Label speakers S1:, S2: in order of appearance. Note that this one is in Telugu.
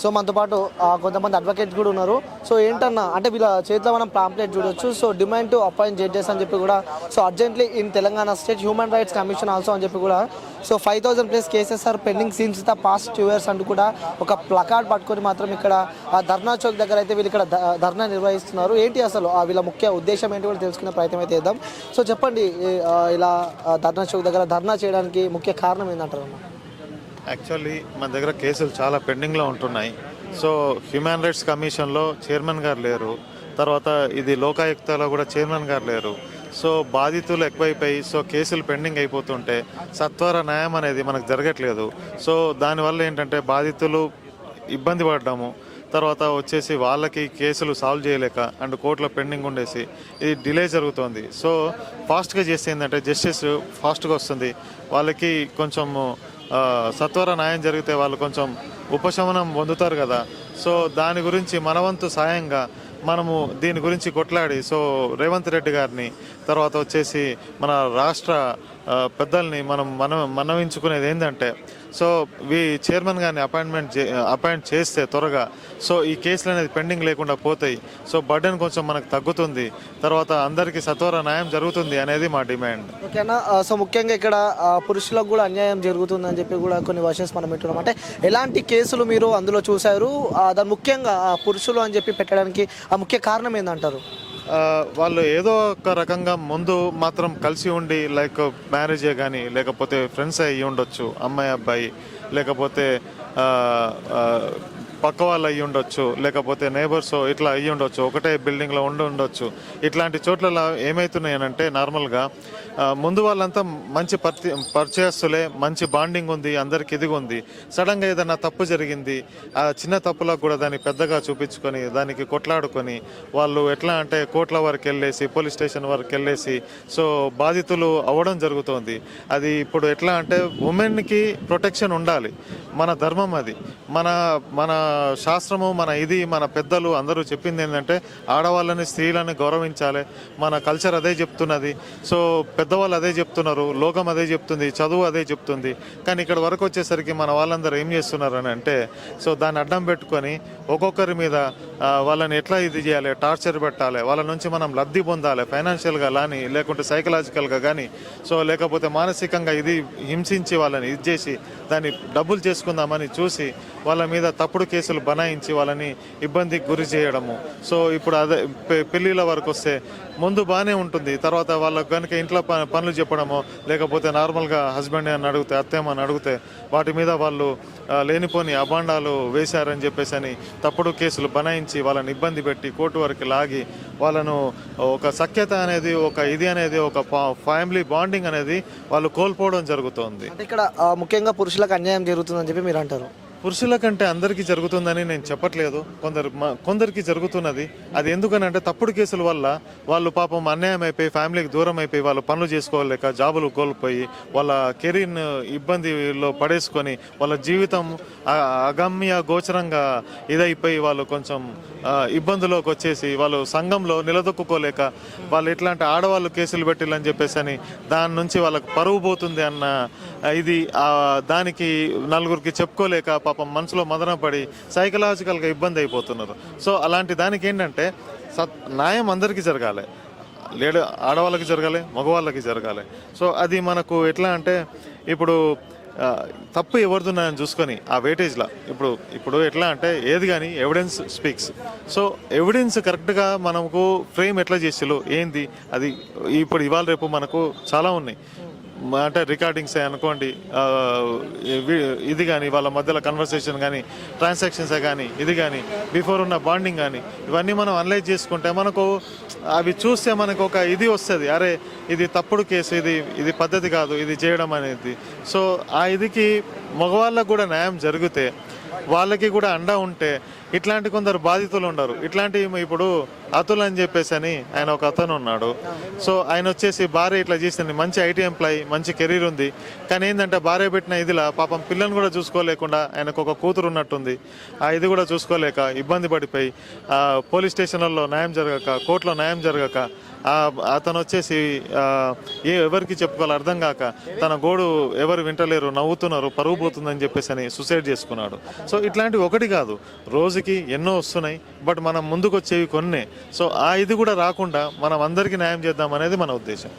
S1: సో మనతో పాటు కొంతమంది అడ్వకేట్స్ కూడా ఉన్నారు. సో ఏంటన్నా అంటే వీళ్ళ చేతిలో మనం పాంప్లెట్ చూడొచ్చు. So demand to appoint judges అని చెప్పి కూడా so urgently in Telangana state human rights commission also అని చెప్పి కూడా so five thousand plus cases are pending since the past two years అంటూ కూడా ఒక ప్లకార్డ్ పట్టుకొని మాత్రం ఇక్కడ ఆ ధర్నా చౌక్ దగ్గర అయితే వీళ్ళు ఇక్కడ ధర్నా నిర్వహిస్తున్నారు. ఏంటి అసలు వీళ్ళ ముఖ్య ఉద్దేశం ఏంటి కూడా తెలుసుకునే ప్రయత్నం అయితే చేద్దాం. సో చెప్పండి ఇలా ధర్నా చౌక్ దగ్గర ధర్నా చేయడానికి ముఖ్య కారణం ఏంటంటారు అన్న?
S2: యాక్చువల్లీ మన దగ్గర కేసులు చాలా పెండింగ్లో ఉంటున్నాయి. సో హ్యూమన్ రైట్స్ కమిషన్లో చైర్మన్ గారు లేరు. తర్వాత ఇది లోకాయుక్తలో కూడా చైర్మన్ గారు లేరు. సో బాధితులు ఎక్కువైపోయి సో కేసులు పెండింగ్ అయిపోతుంటే సత్వర న్యాయం అనేది మనకు జరగట్లేదు. సో దానివల్ల ఏంటంటే బాధితులు ఇబ్బంది పడ్డాము. తర్వాత వచ్చేసి వాళ్ళకి కేసులు సాల్వ్ చేయలేక అండ్ కోర్టులో పెండింగ్ ఉండేసి ఇది డిలే జరుగుతోంది. సో ఫాస్ట్గా చేస్తే ఏంటంటే జస్టిస్ ఫాస్ట్గా వస్తుంది. వాళ్ళకి కొంచెం సత్వర న్యాయం జరిగితే వాళ్ళు కొంచెం ఉపశమనం పొందుతారు కదా. సో దాని గురించి మనవంతు సాయంగా మనము దీని గురించి కొట్లాడి సో రేవంత్ రెడ్డి గారిని తర్వాత వచ్చేసి మన రాష్ట్ర పెద్దల్ని మనం మనం మనవించుకునేది ఏంటంటే సో వీ చైర్మన్ గారిని అపాయింట్మెంట్ చే అపాయింట్ చేస్తే త్వరగా సో ఈ కేసులు అనేది పెండింగ్ లేకుండా పోతాయి. సో బర్డెన్ కొంచెం మనకు తగ్గుతుంది. తర్వాత అందరికీ సత్వర న్యాయం జరుగుతుంది అనేది మా డిమాండ్.
S1: ఓకేనా సో ముఖ్యంగా ఇక్కడ పురుషులకు కూడా అన్యాయం జరుగుతుంది అని చెప్పి కూడా కొన్ని వర్షన్స్ మనం వింటున్నాం అంటే ఎలాంటి కేసులు మీరు అందులో చూశారు? దాని ముఖ్యంగా ఆ, పురుషులు అని చెప్పి పెట్టడానికి ఆ ముఖ్య కారణం
S2: ఏంటంటారు వాళ్ళు ఏదో ఒక రకంగా ముందు మాత్రం కలిసి ఉండి లైక్ మ్యారేజే కానీ లేకపోతే ఫ్రెండ్స్ అయ్యి ఉండొచ్చు అమ్మాయి అబ్బాయి లేకపోతే పక్క వాళ్ళు అయ్యి ఉండొచ్చు లేకపోతే నేబర్స్ ఇట్లా అయ్యి ఉండొచ్చు ఒకటే బిల్డింగ్లో ఉండి ఉండొచ్చు. ఇట్లాంటి చోట్ల ఏమవుతున్నాయనంటే నార్మల్గా ముందు వాళ్ళంతా మంచి పరిచ పరిచయస్తులే మంచి బాండింగ్ ఉంది అందరికి ఇదిగా ఉంది. సడన్గా ఏదైనా తప్పు జరిగింది ఆ చిన్న తప్పులకు కూడా దాన్ని పెద్దగా చూపించుకొని దానికి కొట్లాడుకొని వాళ్ళు ఎట్లా అంటే కోట్ల వరకు వెళ్ళేసి పోలీస్ స్టేషన్ వరకు వెళ్ళేసి సో బాధితులు అవ్వడం జరుగుతోంది. అది ఇప్పుడు ఎట్లా అంటే ఉమెన్కి ప్రొటెక్షన్ ఉండాలి. మన ధర్మం అది. మన మన శాస్త్రము మన ఇది మన పెద్దలు అందరూ చెప్పింది ఏంటంటే ఆడవాళ్ళని స్త్రీలని గౌరవించాలి. మన కల్చర్ అదే చెప్తున్నది. సో పెద్దవాళ్ళు అదే చెప్తున్నారు. లోకం అదే చెప్తుంది. చదువు అదే చెప్తుంది. కానీ ఇక్కడ వరకు వచ్చేసరికి మన వాళ్ళందరూ ఏం చేస్తున్నారు అని అంటే సో దాన్ని అడ్డం పెట్టుకొని ఒక్కొక్కరి మీద వాళ్ళని ఎట్లా ఇది చేయాలి టార్చర్ పెట్టాలి వాళ్ళ నుంచి మనం లబ్ధి పొందాలి ఫైనాన్షియల్గా కానీ లేకుంటే సైకలాజికల్గా కానీ సో లేకపోతే మానసికంగా ఇది హింసించి వాళ్ళని ఇది చేసి దాన్ని డబ్బులు చేసుకుందామని చూసి వాళ్ళ మీద తప్పుడు కేసులు బనాయించి వాళ్ళని ఇబ్బందికి గురి చేయడము. సో ఇప్పుడు అదే పె- పెళ్ళిళ్ళ వరకు వస్తే ముందు బాగానే ఉంటుంది. తర్వాత వాళ్ళకు కనుక ఇంట్లో ప- పనులు చెప్పడమో లేకపోతే నార్మల్గా హస్బెండ్ అని అడిగితే అత్తేమని అడిగితే వాటి మీద వాళ్ళు లేనిపోని అభాండాలు వేశారని చెప్పేసి అని తప్పుడు కేసులు బనాయించి వాళ్ళని ఇబ్బంది పెట్టి కోర్టు వరకు లాగి వాళ్ళను ఒక సఖ్యత అనేది ఒక ఇది అనేది ఒక ఫ్యామిలీ బాండింగ్ అనేది వాళ్ళు కోల్పోవడం జరుగుతోంది.
S1: ఇక్కడ ముఖ్యంగా పురుషులకు అన్యాయం జరుగుతుందని చెప్పి మీరు అంటారు
S2: పురుషుల కంటే అందరికీ జరుగుతుందని నేను చెప్పట్లేదు. కొందరు కొందరికి జరుగుతున్నది. అది ఎందుకనంటే తప్పుడు కేసుల వల్ల వాళ్ళు పాపం అన్యాయం అయిపోయి ఫ్యామిలీకి దూరం అయిపోయి వాళ్ళు పనులు చేసుకోలేక జాబులు కోల్పోయి వాళ్ళ కెరీర్ ఇబ్బందిలో పడేసుకొని వాళ్ళ జీవితం అగమ్య గోచరంగా ఇదైపోయి వాళ్ళు కొంచెం ఇబ్బందులోకి వచ్చేసి వాళ్ళు సంఘంలో నిలదొక్కుకోలేక వాళ్ళు ఎట్లా అంటే ఆడవాళ్ళు కేసులు పెట్టిల్లని చెప్పేసి అని దాని నుంచి వాళ్ళకి పరువు పోతుంది అన్న ఇది దానికి నలుగురికి చెప్పుకోలేక పాపం మనసులో మదన పడి సైకలాజికల్గా ఇబ్బంది అయిపోతున్నారు. సో అలాంటి దానికి ఏంటంటే సత్ న్యాయం అందరికీ జరగాలి. లేడ ఆడవాళ్ళకి జరగాలి మగవాళ్ళకి జరగాలి. సో అది మనకు ఎట్లా అంటే ఇప్పుడు తప్పు ఎవరిదున్నాయని చూసుకొని ఆ వెయిటేజ్లో ఇప్పుడు ఇప్పుడు ఎట్లా అంటే ఏది కానీ ఎవిడెన్స్ స్పీక్స్ సో ఎవిడెన్స్ కరెక్ట్గా మనకు ఫ్రేమ్ ఎట్లా చేసిలో ఏంది అది ఇప్పుడు ఇవాళ రేపు మనకు చాలా ఉన్నాయి. అంటే రికార్డింగ్స్ అనుకోండి ఇది కానీ వాళ్ళ మధ్యలో కన్వర్సేషన్ కానీ ట్రాన్సాక్షన్స్ కానీ ఇది కానీ బిఫోర్ ఉన్న బాండింగ్ కానీ ఇవన్నీ మనం అనలైజ్ చేసుకుంటే మనకు అవి చూస్తే మనకు ఒక ఇది వస్తుంది. అరే ఇది తప్పుడు కేసు ఇది ఇది పద్ధతి కాదు ఇది చేయడం అనేది. సో ఆ ఇదికి మగవాళ్ళకు కూడా న్యాయం జరిగితే వాళ్ళకి కూడా అండ ఉంటే ఇట్లాంటి కొందరు బాధితులు ఉండరు. ఇట్లాంటి ఇప్పుడు అతుల్ అని చెప్పేసి అని ఆయన ఒక అతను ఉన్నాడు. సో ఆయన వచ్చేసి భార్య ఇట్లా చేసింది. మంచి ఐటీ ఎంప్లాయ్ మంచి కెరీర్ ఉంది. కానీ ఏంటంటే భార్య పెట్టిన ఇదిలా పాపం పిల్లని కూడా చూసుకోలేకుండా ఆయనకు ఒక కూతురు ఉన్నట్టుంది. ఆ ఇది కూడా చూసుకోలేక ఇబ్బంది పడిపోయి పోలీస్ స్టేషన్లలో న్యాయం జరగక కోర్టులో న్యాయం జరగక అతను వచ్చేసి ఏ ఎవరికి చెప్పుకోవాలి అర్థం కాక తన గోడు ఎవరు వింటలేరు నవ్వుతున్నారు పరువు పోతుందని చెప్పేసి అని సూసైడ్ చేసుకున్నాడు. సో ఇట్లాంటివి ఒకటి కాదు. రోజుకి ఎన్నో వస్తున్నాయి బట్ మనం ముందుకు వచ్చేవి కొన్ని. సో ఆ ఇది కూడా రాకుండా మనం అందరికీ న్యాయం చేద్దాం అనేది మన ఉద్దేశం.